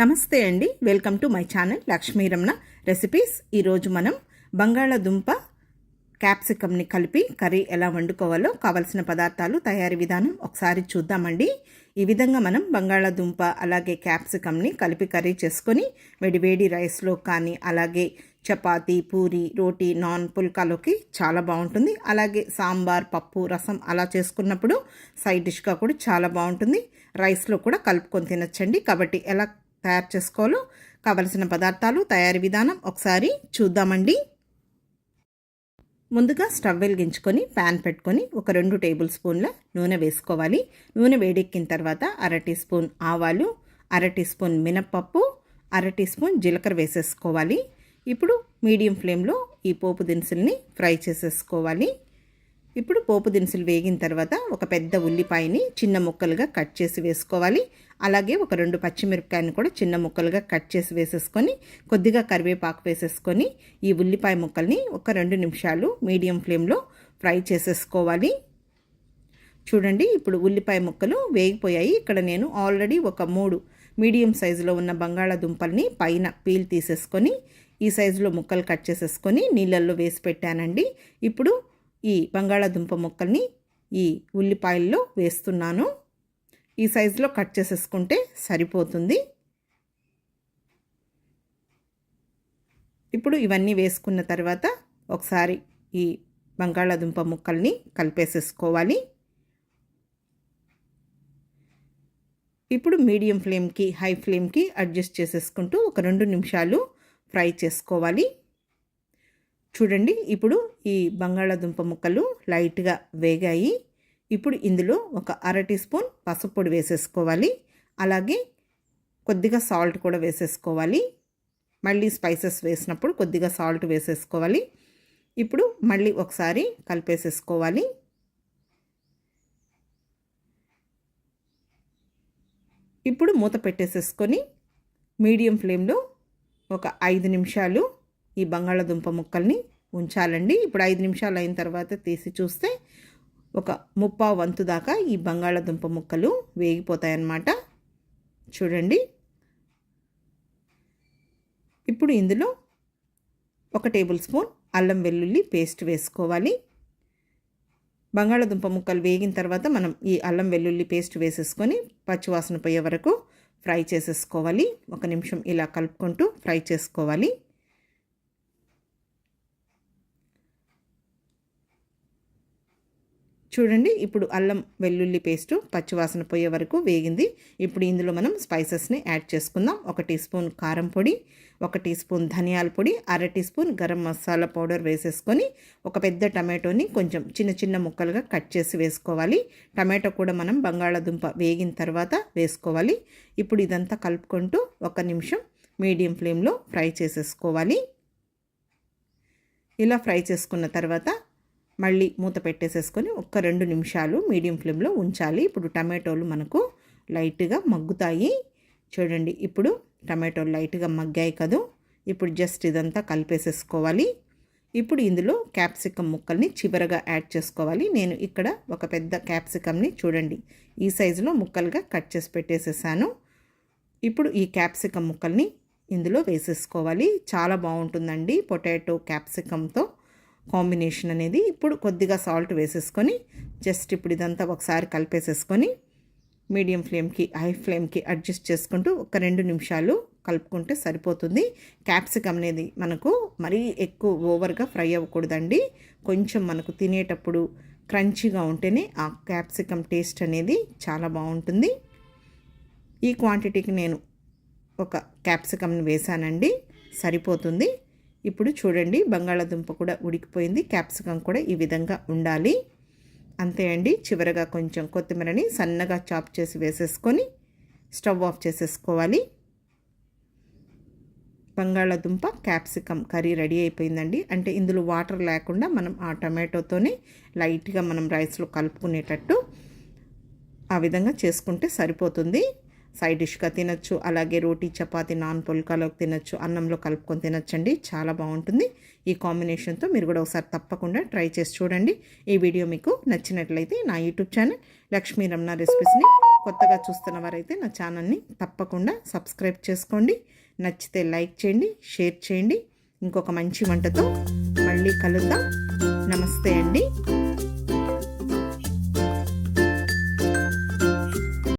నమస్తే అండి. Welcome to my channel Lakshmiramana recipes. ఈరోజు మనం బంగాళాదుంప క్యాప్సికమ్ని కలిపి కర్రీ ఎలా వండుకోవాలో కావలసిన పదార్థాలు తయారీ విధానం ఒకసారి చూద్దామండి. ఈ విధంగా మనం బంగాళాదుంప అలాగే క్యాప్సికమ్ని కలిపి కర్రీ చేసుకొని వేడివేడి రైస్లో కానీ అలాగే చపాతీ పూరి రోటీ నాన్ పుల్కాలోకి చాలా బాగుంటుంది. అలాగే సాంబార్ పప్పు రసం అలా చేసుకున్నప్పుడు సైడ్ డిష్గా కూడా చాలా బాగుంటుంది. రైస్లో కూడా కలుపుకొని తినచ్చండి. కాబట్టి ఎలా తయారు చేసుకోవాలో కావలసిన పదార్థాలు తయారీ విధానం ఒకసారి చూద్దామండి. ముందుగా స్టవ్ వెలిగించుకొని ప్యాన్ పెట్టుకొని ఒక రెండు టేబుల్ స్పూన్ల నూనె వేసుకోవాలి. నూనె వేడెక్కిన తర్వాత అర టీ స్పూన్ ఆవాలు అర టీ స్పూన్ మినప్పప్పు అర టీ స్పూన్ జీలకర్ర వేసేసుకోవాలి. ఇప్పుడు మీడియం ఫ్లేమ్లో ఈ పోపు దినుసుల్ని ఫ్రై చేసేసుకోవాలి. ఇప్పుడు పోపు దినుసులు వేగిన తర్వాత ఒక పెద్ద ఉల్లిపాయని చిన్న ముక్కలుగా కట్ చేసి వేసుకోవాలి. అలాగే ఒక రెండు పచ్చిమిరపకాయని కూడా చిన్న ముక్కలుగా కట్ చేసి వేసేసుకొని కొద్దిగా కరివేపాకు వేసేసుకొని ఈ ఉల్లిపాయ ముక్కల్ని ఒక రెండు నిమిషాలు మీడియం ఫ్లేమ్లో ఫ్రై చేసేసుకోవాలి. చూడండి ఇప్పుడు ఉల్లిపాయ ముక్కలు వేగిపోయాయి. ఇక్కడ నేను ఆల్రెడీ ఒక మూడు మీడియం సైజులో ఉన్న బంగాళాదుంపల్ని పైన పీల్ తీసేసుకొని ఈ సైజులో ముక్కలు కట్ చేసేసుకొని నీళ్ళల్లో వేసి పెట్టానండి. ఇప్పుడు ఈ బంగాళాదుంప ముక్కల్ని ఈ ఉల్లిపాయల్లో వేస్తున్నాను. ఈ సైజులో కట్ చేసేసుకుంటే సరిపోతుంది. ఇప్పుడు ఇవన్నీ వేసుకున్న తర్వాత ఒకసారి ఈ బంగాళాదుంప ముక్కల్ని కలిపేసేసుకోవాలి. ఇప్పుడు మీడియం ఫ్లేమ్కి హై ఫ్లేమ్కి అడ్జస్ట్ చేసేసుకుంటూ ఒక రెండు నిమిషాలు ఫ్రై చేసుకోవాలి. చూడండి ఇప్పుడు ఈ బంగాళాదుంప ముక్కలు లైట్గా వేగాయి. ఇప్పుడు ఇందులో ఒక అర టీ స్పూన్ పసుపు పొడి వేసేసుకోవాలి. అలాగే కొద్దిగా సాల్ట్ కూడా వేసేసుకోవాలి. మళ్ళీ స్పైసెస్ వేసినప్పుడు కొద్దిగా సాల్ట్ వేసేసుకోవాలి. ఇప్పుడు మళ్ళీ ఒకసారి కలిపేసేసుకోవాలి. ఇప్పుడు మూత పెట్టేసేసుకొని మీడియం ఫ్లేమ్లో ఒక ఐదు నిమిషాలు ఈ బంగాళదుంప ముక్కల్ని ఉంచాలండి. ఇప్పుడు ఐదు నిమిషాలు అయిన తర్వాత తీసి చూస్తే ఒక ముప్పా వంతు దాకా ఈ బంగాళాదుంప ముక్కలు వేగిపోతాయన్నమాట. చూడండి. ఇప్పుడు ఇందులో ఒక టేబుల్ స్పూన్ అల్లం వెల్లుల్లి పేస్ట్ వేసుకోవాలి. బంగాళాదుంప ముక్కలు వేగిన తర్వాత మనం ఈ అల్లం వెల్లుల్లి పేస్ట్ వేసేసుకొని పచ్చివాసన పోయే వరకు ఫ్రై చేసేసుకోవాలి. ఒక నిమిషం ఇలా కలుపుకుంటూ ఫ్రై చేసుకోవాలి. చూడండి ఇప్పుడు అల్లం వెల్లుల్లి పేస్టు పచ్చివాసన పోయే వరకు వేగింది. ఇప్పుడు ఇందులో మనం స్పైసెస్ని యాడ్ చేసుకుందాం. ఒక టీ స్పూన్ కారం పొడి ఒక టీ స్పూన్ ధనియాల పొడి అర teaspoon garam masala powder వేసేసుకొని ఒక పెద్ద టమాటోని కొంచెం చిన్న చిన్న ముక్కలుగా కట్ చేసి వేసుకోవాలి. టమాటో కూడా మనం బంగాళాదుంప వేగిన తర్వాత వేసుకోవాలి. ఇప్పుడు ఇదంతా కలుపుకుంటూ ఒక నిమిషం మీడియం ఫ్లేమ్లో ఫ్రై చేసేసుకోవాలి. ఇలా ఫ్రై చేసుకున్న తర్వాత మళ్ళీ మూత పెట్టేసేసుకొని ఒక్క రెండు నిమిషాలు మీడియం ఫ్లేమ్లో ఉంచాలి. ఇప్పుడు టమాటోలు మనకు లైట్గా మగ్గుతాయి. చూడండి ఇప్పుడు టమాటోలు లైట్గా మగ్గాయి కదూ? ఇప్పుడు జస్ట్ ఇదంతా కలిపేసేసుకోవాలి. ఇప్పుడు ఇందులో క్యాప్సికమ్ ముక్కల్ని చివరగా యాడ్ చేసుకోవాలి. నేను ఇక్కడ ఒక పెద్ద క్యాప్సికమ్ని చూడండి ఈ సైజులో ముక్కలుగా కట్ చేసి పెట్టేసేసాను. ఇప్పుడు ఈ క్యాప్సికమ్ ముక్కల్ని ఇందులో వేసేసుకోవాలి. చాలా బాగుంటుందండి పొటాటో క్యాప్సికమ్తో. కాంబినేషన్ అనేది ఇప్పుడు కొద్దిగా సాల్ట్ వేసేసుకొని జస్ట్ ఇప్పుడు ఇదంతా ఒకసారి కలిపేసేసుకొని మీడియం ఫ్లేమ్కి హై ఫ్లేమ్కి అడ్జస్ట్ చేసుకుంటూ ఒక రెండు నిమిషాలు కలుపుకుంటే సరిపోతుంది. క్యాప్సికమ్ అనేది మనకు మరీ ఎక్కువ ఓవర్గా ఫ్రై అవ్వకూడదండి. కొంచెం మనకు తినేటప్పుడు క్రంచీగా ఉంటేనే ఆ క్యాప్సికమ్ టేస్ట్ అనేది చాలా బాగుంటుంది. ఈ క్వాంటిటీకి నేను ఒక క్యాప్సికమ్ని వేసానండి. సరిపోతుంది. ఇప్పుడు చూడండి బంగాళాదుంప కూడా ఉడికిపోయింది. క్యాప్సికం కూడా ఈ విధంగా ఉండాలి. అంతే అండి. చివరగా కొంచెం కొత్తిమీరని సన్నగా చాప్ చేసి వేసేసుకొని స్టవ్ ఆఫ్ చేసేసుకోవాలి. బంగాళాదుంప క్యాప్సికమ్ కర్రీ రెడీ అయిపోయిందండి. అంటే ఇందులో వాటర్ లేకుండా మనం ఆ టమాటోతోనే లైట్గా మనం రైస్లో కలుపుకునేటట్టు ఆ విధంగా చేసుకుంటే సరిపోతుంది. సైడ్ డిష్గా తినచ్చు. అలాగే రోటీ చపాతి నాన్ పుల్కాలోకి తినచ్చు. అన్నంలో కలుపుకొని తినచ్చండి. చాలా బాగుంటుంది. ఈ కాంబినేషన్తో మీరు కూడా ఒకసారి తప్పకుండా ట్రై చేసి చూడండి. ఈ వీడియో మీకు నచ్చినట్లయితే నా యూట్యూబ్ ఛానల్ లక్ష్మీ రమణ రెసిపీస్ని కొత్తగా చూస్తున్న వారైతే నా ఛానల్ని తప్పకుండా సబ్స్క్రైబ్ చేసుకోండి. నచ్చితే లైక్ చేయండి షేర్ చేయండి. ఇంకొక మంచి వంటతో మళ్ళీ కలుద్దాం. నమస్తే అండి.